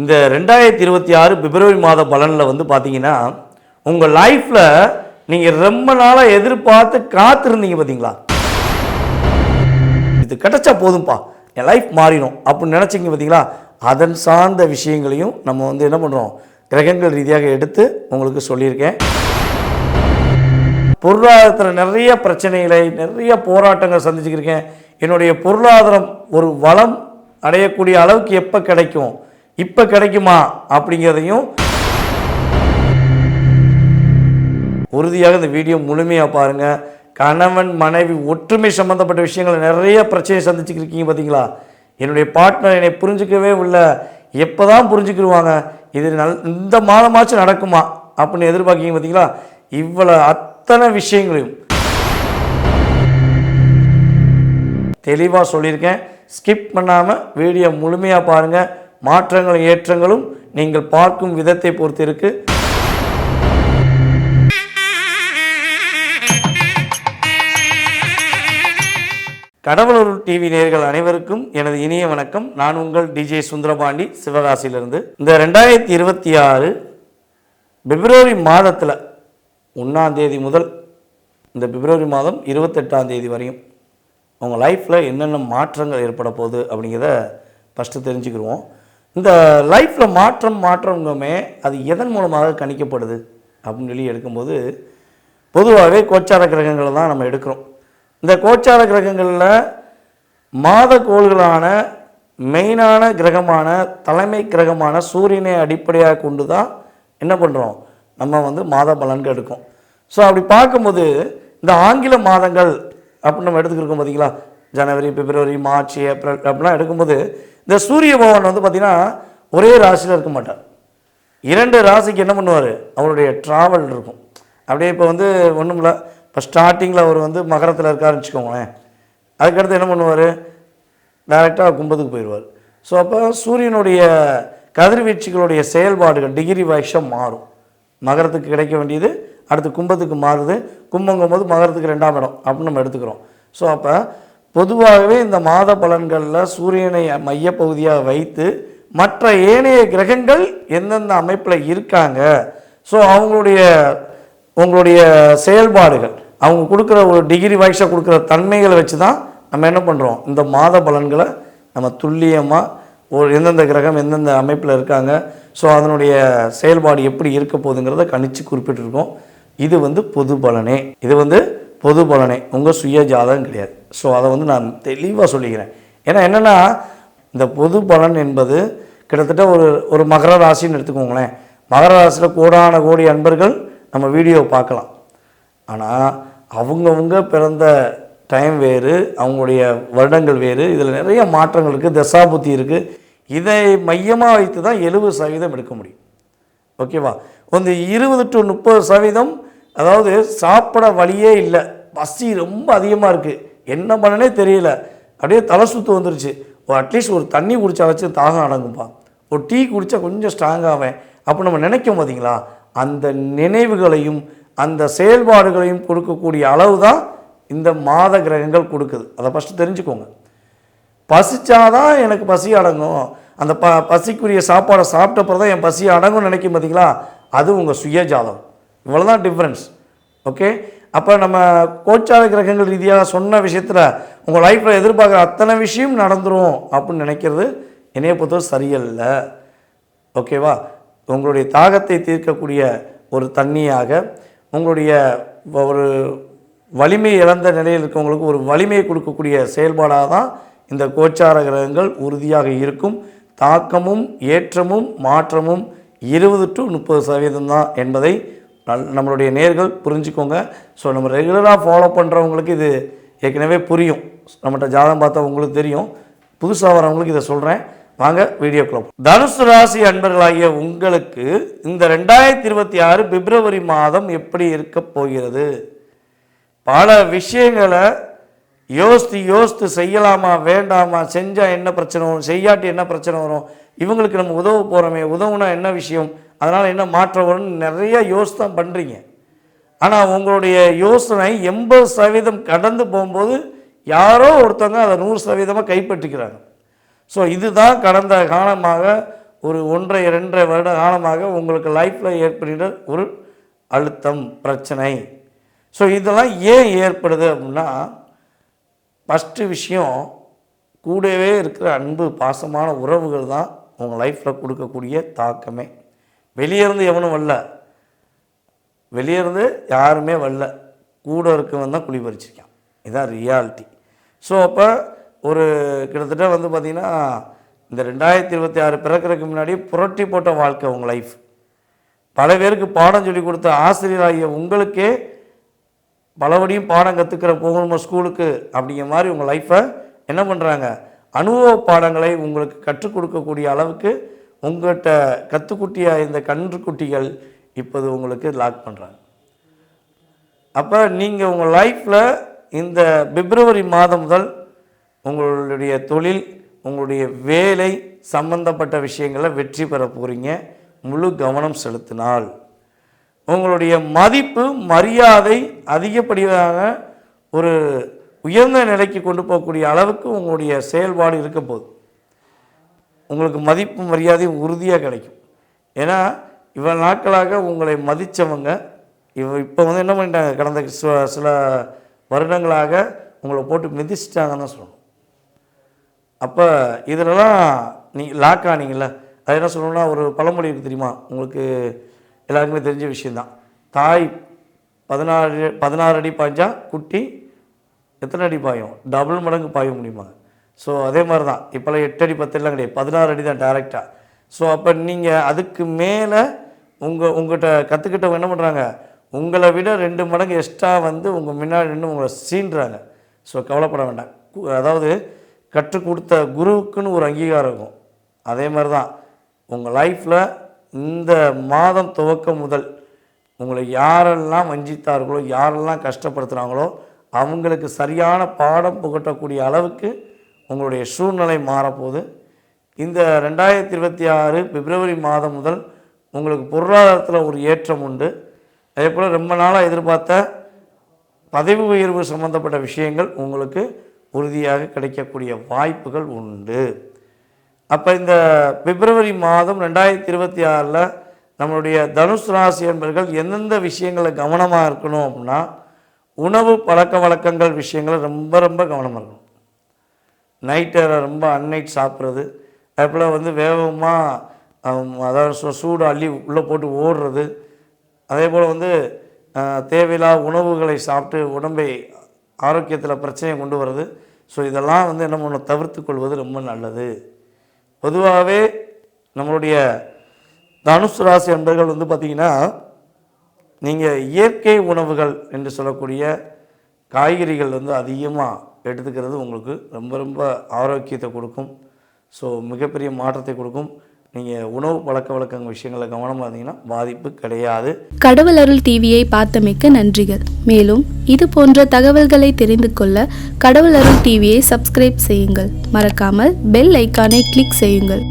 இந்த ரெண்டாயிரத்தி இருபத்தி ஆறு பிப்ரவரி மாத பலனில் வந்து பார்த்தீங்கன்னா உங்கள் லைஃப்பில் நீங்கள் ரொம்ப நாளாக எதிர்பார்த்து காத்திருந்தீங்க பார்த்தீங்களா இது கிடைச்சா போதும்ப்பா என் லைஃப் மாறிடும் அப்படின்னு நினச்சிங்க பார்த்தீங்களா அதன் சார்ந்த விஷயங்களையும் நம்ம வந்து என்ன பண்ணுறோம் கிரகங்கள் ரீதியாக எடுத்து உங்களுக்கு சொல்லியிருக்கேன். பொருளாதாரத்தில் நிறைய பிரச்சனைகளை நிறைய போராட்டங்கள் சந்திச்சுக்கிருக்கேன். என்னுடைய பொருளாதாரம் ஒரு வளம் அடையக்கூடிய அளவுக்கு எப்போ கிடைக்கும்? இப்போ கிடைக்குமா அப்படிங்கிறதையும் உறுதியாக இந்த வீடியோ முழுமையாக பாருங்கள் கணவன் மனைவி ஒற்றுமை சம்மந்தப்பட்ட விஷயங்களை நிறைய பிரச்சனையை சந்திச்சுக்கிருக்கீங்க பார்த்தீங்களா என்னுடைய பார்ட்னர் என்னை புரிஞ்சுக்கவே இல்லை. எப்போ தான் புரிஞ்சுக்கிடுவாங்க இது நல் இந்த மாதமாச்சும் நடக்குமா? அப்படின்னு எதிர்பார்க்கீங்க பார்த்தீங்களா இவ்வளோ அத்தனை விஷயங்களையும் தெளிவாக சொல்லியிருக்கேன். ஸ்கிப் பண்ணாமல் வீடியோ முழுமையாக பாருங்கள் மாற்றங்களும் ஏற்றங்களும் நீங்கள் பார்க்கும் விதத்தை பொறுத்து இருக்குது கடவுளூர் டிவி நேர்கள் அனைவருக்கும் எனது இனிய வணக்கம். நான் உங்கள் டிஜே சுந்தரபாண்டி சிவகாசியிலிருந்து. இந்த ரெண்டாயிரத்தி இருபத்தி ஆறு பிப்ரவரி மாதத்தில் ஒன்றாம் தேதி முதல் இந்த பிப்ரவரி மாதம் இருபத்தெட்டாம் தேதி வரையும் உங்கள் லைஃப்பில் என்னென்ன மாற்றங்கள் ஏற்பட போகுது அப்படிங்கிறத ஃபஸ்ட்டு தெரிஞ்சுக்கிடுவோம் இந்த லைஃப்பில் மாற்றம் மாற்றங்குமே அது எதன் மூலமாக கணிக்கப்படுது? அப்படின்னு சொல்லி எடுக்கும்போது பொதுவாகவே கோச்சார கிரகங்களை தான் நம்ம எடுக்கிறோம். இந்த கோச்சார கிரகங்களில் மாத கோள்களான மெயினான கிரகமான தலைமை கிரகமான சூரியனை அடிப்படையாக கொண்டு தான் என்ன பண்ணுறோம் நம்ம வந்து மாத பலன்கள் எடுக்கும். ஸோ அப்படி பார்க்கும்போது இந்த ஆங்கில மாதங்கள் அப்படின்னு நம்ம எடுத்துக்கிருக்கோம் பார்த்தீங்களா ஜனவரி பிப்ரவரி மார்ச் ஏப்ரல் அப்படிலாம் எடுக்கும்போது இந்த சூரிய பகவான் வந்து பார்த்திங்கன்னா ஒரே ராசியில் இருக்க மாட்டார். இரண்டு ராசிக்கு என்ன பண்ணுவார்? அவருடைய ட்ராவல் இருக்கும். அப்படியே இப்போ வந்து ஒன்றும் இல்லை. இப்போ ஸ்டார்டிங்கில் அவர் வந்து மகரத்தில் இருக்காருன்னு வச்சுக்கோங்களேன். அதுக்கடுத்து என்ன பண்ணுவார்? டைரெக்டாக கும்பத்துக்கு போயிடுவார். ஸோ அப்போ சூரியனுடைய கதிர்வீச்சுகளுடைய செயல்பாடுகள் டிகிரி வைஷம் மாறும். மகரத்துக்கு கிடைக்க வேண்டியது அடுத்து கும்பத்துக்கு மாறுது. கும்பங்கும் போது மகரத்துக்கு ரெண்டாம் இடம் அப்படின்னு நம்ம எடுத்துக்கிறோம். ஸோ அப்போ பொதுவாகவே இந்த மாத பலன்களில் சூரியனை மையப்பகுதியாக வைத்து மற்ற ஏனைய கிரகங்கள் எந்தெந்த அமைப்பில் இருக்காங்க? ஸோ அவங்களுடைய உங்களுடைய செயல்பாடுகள் அவங்க கொடுக்குற ஒரு டிகிரி வாய்ஸாக கொடுக்குற தன்மைகளை வச்சு தான் நம்ம என்ன பண்ணுறோம் இந்த மாத பலன்களை நம்ம துல்லியமாக ஒரு எந்தெந்த கிரகம் எந்தெந்த அமைப்பில் இருக்காங்க? ஸோ அதனுடைய செயல்பாடு எப்படி இருக்க போகுதுங்கிறத கணிச்சு குறிப்பிட்டிருக்கோம். இது வந்து பொது பலனே. இது வந்து பொது பலனே உங்கள் சுய ஜாதகம் கிடையாது. ஸோ அதை வந்து நான் தெளிவாக சொல்லிக்கிறேன். ஏன்னா என்னென்னா இந்த பொது பலன் என்பது கிட்டத்தட்ட ஒரு ஒரு மகர ராசின்னு எடுத்துக்கோங்களேன். மகர ராசியில் கோடான கோடி அன்பர்கள் நம்ம வீடியோ பார்க்கலாம். ஆனால் அவங்கவுங்க பிறந்த டைம் வேறு அவங்களுடைய வருடங்கள் வேறு இதில் நிறைய மாற்றங்கள் இருக்குது தசாபுத்தி இருக்குது இதை மையமாக வைத்து தான் எழுபது சதவீதம் எடுக்க முடியும். ஓகேவா? வந்து இருபது டு முப்பது சதவீதம் அதாவது சாப்பிட வழியே இல்லை. பசி ரொம்ப அதிகமாக இருக்குது என்ன பண்ணனே தெரியல. அப்படியே தலை சுத்து வந்துருச்சு. ஒரு அட்லீஸ்ட் ஒரு தண்ணி குடிச்சாச்சும் தாகம் அடங்கும்பா. ஒரு டீ குடித்தா கொஞ்சம் ஸ்ட்ராங்காவேன் அப்போ நம்ம நினைக்கும் பார்த்தீங்களா அந்த நினைவுகளையும் அந்த செயல்பாடுகளையும் கொடுக்கக்கூடிய அளவு தான் இந்த மாத கிரகங்கள் கொடுக்குது. அதை ஃபஸ்ட்டு தெரிஞ்சுக்கோங்க. பசிச்சாதான் எனக்கு பசி அடங்கும். அந்த ப பசிக்குரிய சாப்பாடை சாப்பிட்டப்புறம் தான் என் பசி அடங்கும்னு நினைக்கும் பார்த்தீங்களா அது உங்கள் சுயஜாதம் இவ்வளோதான் டிஃப்ரென்ஸ் ஓகே அப்போ நம்ம கோச்சார கிரகங்கள் ரீதியாக சொன்ன விஷயத்தில் உங்கள் லைஃப்பில் எதிர்பார்க்குற அத்தனை விஷயம் நடந்துரும் அப்படின்னு நினைக்கிறது என்னைய பொறுத்தவரை சரியல்ல. ஓகேவா உங்களுடைய தாகத்தை தீர்க்கக்கூடிய ஒரு தண்ணியாக உங்களுடைய ஒரு வலிமை இழந்த நிலையில் இருக்கவங்களுக்கு ஒரு வலிமையை கொடுக்கக்கூடிய செயல்பாடாக தான் இந்த கோச்சார கிரகங்கள் உறுதியாக இருக்கும். தாக்கமும் ஏற்றமும் மாற்றமும் இருபது டு முப்பது சதவீதம் தான் என்பதை நல் நம்மளுடைய நேர்கள் புரிஞ்சுக்கோங்க. ஸோ நம்ம ரெகுலராக ஃபாலோ பண்ணுறவங்களுக்கு இது ஏற்கனவே புரியும். நம்மகிட்ட ஜாதகம் பார்த்தா உங்களுக்கு தெரியும். புதுசாக வரவங்களுக்கு இதை சொல்கிறேன் வாங்க வீடியோ போலாம். தனுசு ராசி அன்பர்களாகிய உங்களுக்கு இந்த ரெண்டாயிரத்தி இருபத்தி ஆறு பிப்ரவரி மாதம் எப்படி இருக்க போகிறது? பல விஷயங்களை யோசித்து யோசித்து செய்யலாமா வேண்டாமா செஞ்சால் என்ன பிரச்சனை வரும் செய்யாட்டி என்ன பிரச்சனை வரும் இவங்களுக்கு நம்ம உதவ போகிறோமே உதவுனா என்ன விஷயம்? அதனால் என்ன மாற்றம் வரும்னு நிறைய யோசித்தான் பண்ணுறீங்க ஆனால் உங்களுடைய யோசனை எண்பது சதவீதம் கடந்து போகும்போது யாரோ ஒருத்தவங்க அதை நூறு சதவீதமாக கைப்பற்றிக்கிறாங்க. ஸோ இதுதான் கடந்த காலமாக ஒரு ஒன்றை இரண்டரை வருட காலமாக உங்களுக்கு லைஃப்பில் ஏற்படுகிற ஒரு அழுத்தம் பிரச்சனை. ஸோ இதெல்லாம் ஏன் ஏற்படுது அப்படின்னா ஃபஸ்ட்டு விஷயம் கூடவே இருக்கிற அன்பு பாசமான உறவுகள் தான் உங்கள் லைஃப்பில் கொடுக்கக்கூடிய தாக்கமே. வெளியே இருந்து எவனும் வரல. வெளியே இருந்து யாருமே வரல. கூட இருக்கவன் தான் குழி பறிச்சிருக்கான். இதுதான் ரியாலிட்டி ஸோ அப்போ ஒரு கிட்டத்தட்ட வந்து பார்த்திங்கன்னா இந்த ரெண்டாயிரத்தி இருபத்தி ஆறு பிறக்கிறதுக்கு முன்னாடி புரட்டி போட்ட வாழ்க்கை உங்கள் லைஃப் பல பேருக்கு பாடம் சொல்லி கொடுத்த ஆசிரியராகிய உங்களுக்கே பலபடியும் பாடம் கற்றுக்கிற போகணுமா ஸ்கூலுக்கு அப்படிங்கிற மாதிரி உங்கள் லைஃப்பை என்ன பண்ணுறாங்க அனுபவ பாடங்களை உங்களுக்கு கற்றுக் கொடுக்கக்கூடிய அளவுக்கு உங்கள்கிட்ட கத்துக்குட்டியாக இந்த கன்றுக்குட்டிகள் இப்போது உங்களுக்கு லாக் பண்ணுறாங்க அப்போ நீங்கள் உங்கள் லைஃப்பில் இந்த பிப்ரவரி மாதம் முதல் உங்களுடைய தொழில் உங்களுடைய வேலை சம்பந்தப்பட்ட விஷயங்களை வெற்றி பெற போகிறீங்க முழு கவனம் செலுத்தினால். உங்களுடைய மதிப்பு மரியாதை அதிகப்படியாக ஒரு உயர்ந்த நிலைக்கு கொண்டு போகக்கூடிய அளவுக்கு உங்களுடைய செயல்பாடு இருக்க போகுது. உங்களுக்கு மதிப்பு மரியாதையும் உறுதியாக கிடைக்கும். ஏன்னா இவ்வளோ நாட்களாக உங்களை மதித்தவங்க இவ இப்போ வந்து என்ன பண்ணிட்டாங்க? கடந்த சில சில வருடங்களாக உங்களை போட்டு மிதிச்சிட்டாங்கன்னு தான் சொல்லணும். அப்போ இதிலலாம் நீ லாக் ஆனீங்கள அது என்ன சொல்லணும்னா ஒரு பழமொழி இருக்குது தெரியுமா? உங்களுக்கு எல்லாருக்குமே தெரிஞ்ச விஷயந்தான் தாய் பதினாறு பதினாறு அடி பாய்ஞ்சா குட்டி எத்தனை அடி பாயும்? டபுள் மடங்கு பாய முடியுமா? ஸோ அதே மாதிரி தான் இப்போல்லாம் எட்டு அடி பத்து எல்லாம் கிடையாது. பதினாறு அடி தான் டேரெக்டாக ஸோ அப்போ நீங்கள் அதுக்கு மேலே உங்கள் உங்கள்கிட்ட கற்றுக்கிட்டவங்க என்ன பண்ணுறாங்க உங்களை விட ரெண்டு மடங்கு எக்ஸ்ட்ரா வந்து உங்கள் முன்னாடி நின்று உங்களை சீன்றாங்க ஸோ கவலைப்பட வேண்டாம். அதாவது கற்றுக் கொடுத்த குருவுக்குன்னு ஒரு அங்கீகாரம் இருக்கும். அதே மாதிரி தான் உங்கள் லைஃப்பில் இந்த மாதம் துவக்கம் முதல் உங்களை யாரெல்லாம் வஞ்சித்தார்களோ யாரெல்லாம் கஷ்டப்படுத்துகிறாங்களோ அவங்களுக்கு சரியான பாடம் புகட்டக்கூடிய அளவுக்கு உங்களுடைய சூழ்நிலை மாறப்போகுது. இந்த ரெண்டாயிரத்தி இருபத்தி ஆறு பிப்ரவரி மாதம் முதல் உங்களுக்கு பொருளாதாரத்தில் ஒரு ஏற்றம் உண்டு. அதே போல் ரொம்ப நாளாக எதிர்பார்த்த பதவி உயர்வு சம்பந்தப்பட்ட விஷயங்கள் உங்களுக்கு உறுதியாக கிடைக்கக்கூடிய வாய்ப்புகள் உண்டு. அப்போ இந்த பிப்ரவரி மாதம் ரெண்டாயிரத்தி இருபத்தி ஆறில் நம்மளுடைய தனுஷ் ராசி என்பர்கள் எந்தெந்த விஷயங்களில் கவனமாக இருக்கணும் அப்படின்னா உணவு பழக்க வழக்கங்கள் விஷயங்களை ரொம்ப ரொம்ப கவனமாக இருக்கணும். நைட்டு ரொம்ப அன்னைட் சாப்பிட்றது. அதுபோல் வந்து வேகமாக அதாவது சூ- சூடு அள்ளி உள்ளே போட்டு ஓடுறது. அதே போல் வந்து தேவையில்லா உணவுகளை சாப்பிட்டு உடம்பை ஆரோக்கியத்தில் பிரச்சனையை கொண்டு வர்றது. ஸோ இதெல்லாம் வந்து என்ன பண்ண தவிர்த்து கொள்வது ரொம்ப நல்லது. பொதுவாகவே நம்மளுடைய தனுசு ராசி அன்பர்கள் வந்து பார்த்திங்கன்னா நீங்கள் இயற்கை உணவுகள் என்று சொல்லக்கூடிய காய்கறிகள் வந்து அதிகமாக எடுத்துக்கிறது உங்களுக்கு ரொம்ப ரொம்ப ஆரோக்கியத்தை கொடுக்கும். ஸோ மிகப்பெரிய மாற்றத்தை கொடுக்கும். நீங்கள் உணவு பழக்க வழக்கங்கள் விஷயங்களில் கவனமாக இருந்தீங்கன்னா பாதிப்பு கிடையாது. கடவுள் அருள் டிவியை பார்த்தமைக்க நன்றிகள். மேலும் இது போன்ற தகவல்களை தெரிந்து கொள்ள கடவுள் அருள் டிவியை சப்ஸ்கிரைப் செய்யுங்கள். மறக்காமல் பெல் ஐக்கானை கிளிக் செய்யுங்கள்.